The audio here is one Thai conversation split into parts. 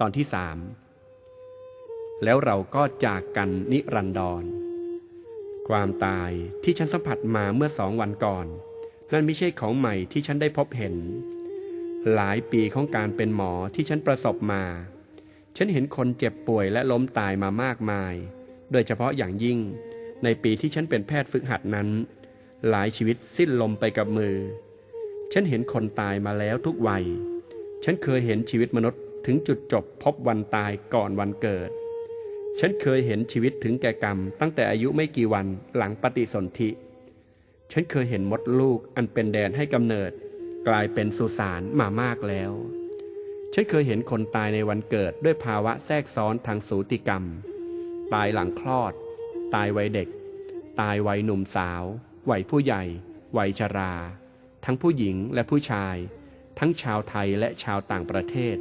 ตอนที่สามแล้วเราก็จากกันนิรันดร ความตายที่ฉันสัมผัสมาเมื่อสองวันก่อน นั่นไม่ใช่ของใหม่ที่ฉันได้พบเห็น หลายปีของการเป็นหมอที่ฉันประสบมา ฉันเห็นคนเจ็บป่วยและล้มตายมามากมาย โดยเฉพาะอย่างยิ่ง ในปีที่ฉันเป็นแพทย์ฝึกหัดนั้น หลายชีวิตสิ้นลมไปกับมือ ฉันเห็นคนตายมาแล้วทุกวัย ฉันเคยเห็นชีวิตมนุษย์ ถึงจุดจบพบวันตายก่อนวันเกิด ฉันเคยเห็นชีวิตถึงแก่กรรม ตั้งแต่อายุไม่กี่วันหลังปฏิสนธิ ฉันเคยเห็นมดลูกอันเป็นแดนให้กำเนิด กลายเป็นสุสานมามากแล้ว ฉันเคยเห็นคนตายในวันเกิดด้วยภาวะแทรกซ้อนทางสูติกรรม ตายหลังคลอด ตายวัยเด็ก ตายวัยหนุ่มสาว วัยผู้ใหญ่ วัยชรา ทั้งผู้หญิงและผู้ชาย ทั้งชาวไทยและชาวต่างประเทศ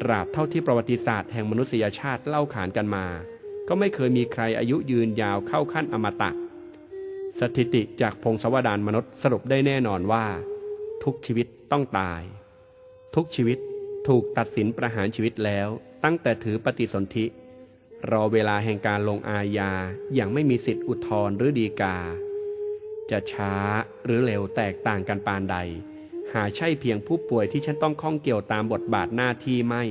ตราบเท่าที่ประวัติศาสตร์แห่งมนุษยชาติเล่าขานกันมา ก็ไม่เคยมีใครอายุยืนยาวเข้าขั้นอมตะ สถิติจากพงศวดารมนุษย์สรุปได้แน่นอนว่า ทุกชีวิตต้องตาย ทุกชีวิตถูกตัดสินประหารชีวิตแล้วตั้งแต่ถือปฏิสนธิ รอเวลาแห่งการลงอาญาอย่างไม่มีสิทธิอุทธรณ์หรือดีกา จะช้าหรือเร็วแตกต่างกันปานใด หาใช่เพียงผู้ป่วยที่ฉันต้องข้องเกี่ยวตามบทบาทหน้าที่ไม่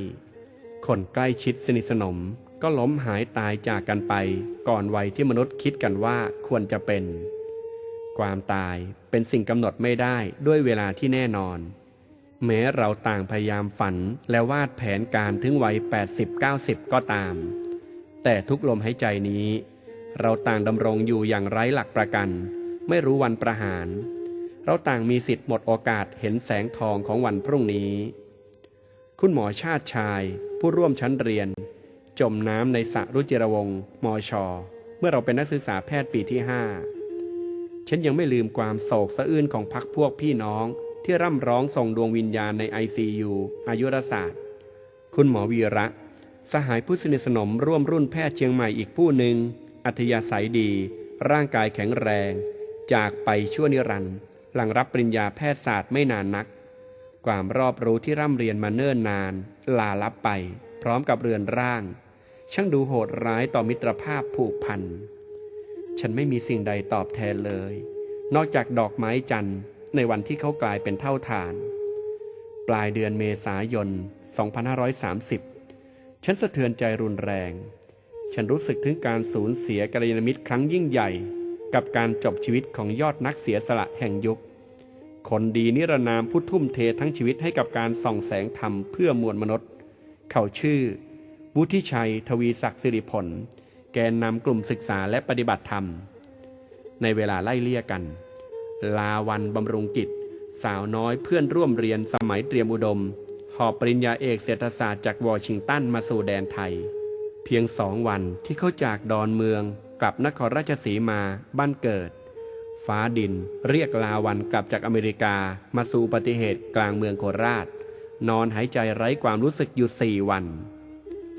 คนใกล้ชิดสนิทสนมก็ล้มหายตายจากกันไป ก่อนวัยที่มนุษย์คิดกันว่าควรจะเป็น ความตายเป็นสิ่งกำหนดไม่ได้ด้วยเวลาที่แน่นอน แม้เราต่างพยายามฝันและวาดแผนการถึงวัย 80-90 ก็ตาม แต่ทุกลมหายใจนี้ เราต่างดำรงอยู่อย่างไร้หลักประกัน ไม่รู้วันประหาร เราต่างมีสิทธิ์หมดโอกาสเห็นแสงทองของวันพรุ่งนี้ คุณหมอชาติชายผู้ร่วมชั้นเรียน จมน้ำในสระรุจิรวงศ์มอชอเมื่อเราเป็นนักศึกษาแพทย์ปีที่ห้าฉันยังไม่ลืมความโศกสะอื้นของพักพวกพี่น้องที่ร่ำร้องส่งดวงวิญญาณใน ICU อายุรศาสตร์ คุณหมอวีระ สหายผู้สนิทสนมร่วมรุ่นแพทย์เชียงใหม่อีกผู้หนึ่ง อัธยาศัยดี ร่างกายแข็งแรง จากไปชั่วนิรันดร์ หลังรับปริญญาแพทยศาสตร์ไม่นานนัก ความรอบรู้ที่ร่ำเรียนมาเนิ่นนาน ลาลับไป พร้อมกับเรือนร่าง ช่างดูโหดร้ายต่อมิตรภาพผูกพัน ฉันไม่มีสิ่งใดตอบแทนเลย นอกจากดอกไม้จันทร์ในวันที่เขากลายเป็นเท่าฐาน ปลายเดือนเมษายน 2530 ฉันสะเทือนใจรุนแรง ฉันรู้สึกถึงการสูญเสียกัลยาณมิตรครั้งยิ่งใหญ่ กับการจบชีวิตของยอดนักเสียสละแห่งยุค คนดีนิรนามผู้ทุ่มเททั้งชีวิตให้กับการส่องแสงธรรมเพื่อมวลมนุษย์ เขาชื่อ วุฒิชัย ทวีศักดิ์สิริผล แกนนำกลุ่มศึกษาและปฏิบัติธรรม ในเวลาไล่เลี่ยกัน ลาวันบำรุงกิจ สาวน้อยเพื่อนร่วมเรียนสมัยเตรียมอุดม หอบปริญญาเอกเศรษฐศาสตร์จากวอชิงตันมาสู่แดนไทย เพียงสองวันที่เขาจากดอนเมือง กลับนครราชสีมาบ้านเกิด ฟ้าดินเรียกลาวันกลับจากอเมริกามาสู่อุบัติเหตุกลางเมืองโคราช นอนหายใจไร้ความรู้สึกอยู่สี่วัน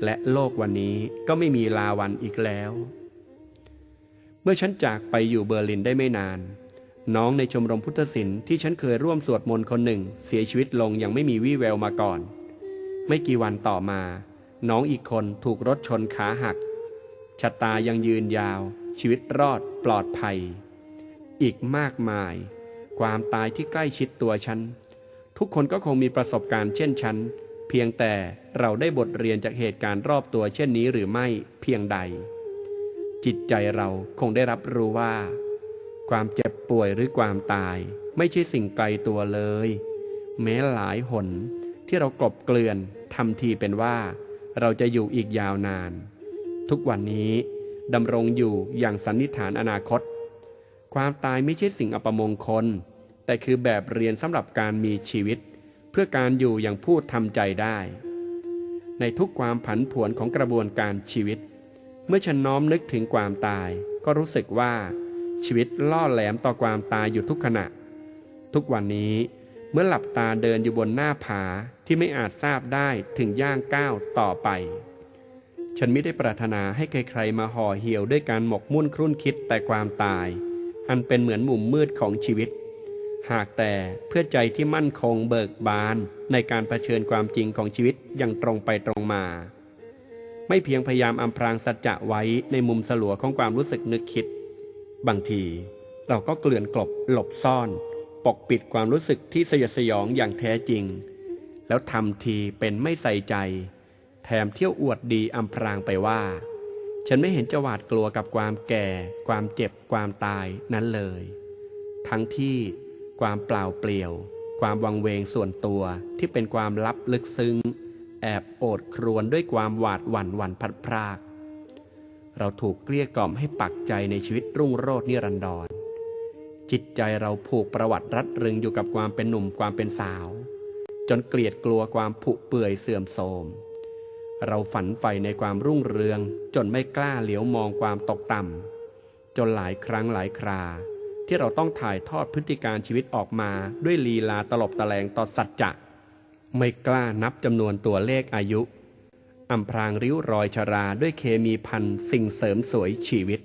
และโลกวันนี้ก็ไม่มีลาวันอีกแล้ว เมื่อฉันจากไปอยู่เบอร์ลินได้ไม่นาน น้องในชมรมพุทธศิลป์ที่ฉันเคยร่วมสวดมนต์คนหนึ่งเสียชีวิตลงอย่างไม่มีวี่แววมาก่อน ไม่กี่วันต่อมา น้องอีกคนถูกรถชนขาหัก ชะตายังยืนยาว ชีวิตรอดปลอดภัย อีกมากมาย ความตายที่ใกล้ชิดตัวฉัน ทุกคนก็คงมีประสบการณ์เช่นฉัน เพียงแต่เราได้บทเรียนจากเหตุการณ์รอบตัวเช่นนี้หรือไม่เพียงใด จิตใจเราคงได้รับรู้ว่า ความเจ็บป่วยหรือความตาย ไม่ใช่สิ่งไกลตัวเลย แม้หลายหนที่เรากลบเกลื่อนทำทีเป็นว่า เราจะอยู่อีกยาวนาน ทุกวันนี้ดำรงอยู่อย่างสันนิษฐานอนาคต ความตายไม่ใช่สิ่งอัปมงคล แต่คือแบบเรียนสำหรับการมีชีวิต เพื่อการอยู่อย่างพูดทำใจได้ ในทุกความผันผวนของกระบวนการชีวิต เมื่อฉันน้อมนึกถึงความตาย ก็รู้สึกว่าชีวิตล่อแหลมต่อความตายอยู่ทุกขณะ ทุกวันนี้เมื่อหลับตาเดินอยู่บนหน้าผาที่ไม่อาจทราบได้ถึงย่างก้าวต่อไป ฉันไม่ได้ปรารถนาให้ใครๆมาห่อเหี่ยวด้วยการหมกมุ่นครุ่นคิดแต่ความตาย อันเป็นเหมือนมุมมืดของชีวิต หากแต่เพื่อใจที่มั่นคงเบิกบานในการเผชิญความจริงของชีวิตอย่างตรงไปตรงมา ไม่เพียงพยายามอำพรางสัจจะไว้ในมุมสลัวของความรู้สึกนึกคิด บางทีเราก็เกลื่อนกลบหลบซ่อน ปกปิดความรู้สึกที่สยดสยองอย่างแท้จริง แล้วทำทีเป็นไม่ใส่ใจ แถมเที่ยวอวดดีอำพรางไปว่า ฉันไม่เห็นจะหวาดกลัวกับความแก่ ความเจ็บ ความตายนั้นเลย ทั้งที่ความเปล่าเปลี่ยว ความวังเวงส่วนตัวที่เป็นความลับลึกซึ้ง แอบโอดครวญด้วยความหวาดหวั่นหวั่นพัดพราก เราถูกเกลี้ยกล่อมให้ปักใจในชีวิตรุ่งโรจน์นิรันดร จิตใจเราผูกประวัติรัดรึงอยู่กับความเป็นหนุ่มความเป็นสาว จนเกลียดกลัวความผุเปื่อยเสื่อมโทรม เราฝันใฝ่ในความรุ่งเรือง จนไม่กล้าเหลียวมองความตกต่ำจนหลายครั้งหลายครา ที่เราต้องถ่ายทอดพฤติการชีวิตออกมาด้วยลีลาตลบตะแลงต่อสัจจะไม่กล้านับจำนวนตัวเลขอายุอำพรางริ้วรอยชราด้วยเคมีพันสิ่งเสริมสวยชีวิต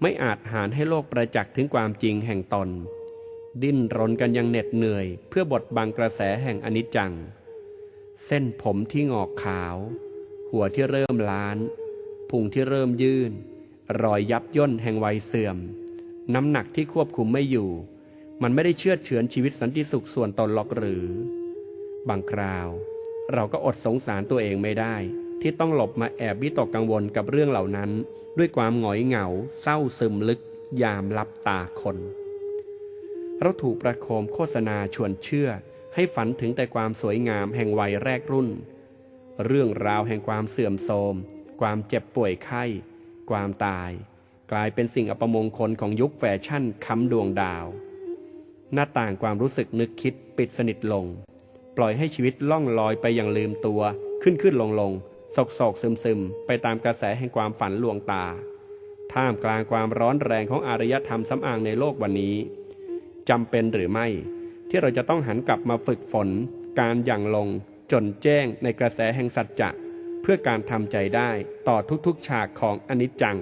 ไม่อาจหารให้โลกประจักษ์ถึงความจริงแห่งตน ดิ้นรนกันอยังเหน็ดเหนื่อย เพื่อบดบังกระแสแห่งอนิจจัง เส้นผมที่งอกขาว หัวที่เริ่มล้าน พุงที่เริ่มยื่น รอยยับย่นแห่งวัยเสื่อม น้ำหนักที่ควบคุมไม่อยู่ มันไม่ได้เชื่อเฉือนชีวิตสันติสุขส่วนตนหรอกหรือ บางคราว เราก็อดสงสารตัวเองไม่ได้ ที่ต้องหลบมาแอบวิตกกังวลกับเรื่องเหล่านั้น ด้วยความหงอยเหงา เศร้าซึมลึก ยามลับตาคนเราถูกประโคมโฆษณาชวนเชื่อ ให้ฝันถึงแต่ความสวยงามแห่งวัยแรกรุ่น เรื่องราวแห่งความเสื่อมโทรม ความเจ็บป่วยไข้ ความตาย กลายเป็นสิ่งอัปมงคลของยุคแฟชั่นค้ำดวงดาว หน้าต่างความรู้สึกนึกคิดปิดสนิทลง ปล่อยให้ชีวิตล่องลอยไปอย่างลืมตัว ขึ้นขึ้นลงลงโศกโศกซึมซึมไปตามกระแสแห่งความฝันลวงตา ท่ามกลางความร้อนแรงของอารยธรรมสำอางในโลกวันนี้จำเป็นหรือไม่ที่เราจะต้องหันกลับมาฝึกฝน การอย่างลง จนแจ้งในกระแสแห่งสัจจะเพื่อการทำใจได้ต่อทุกๆฉากของอนิจจัง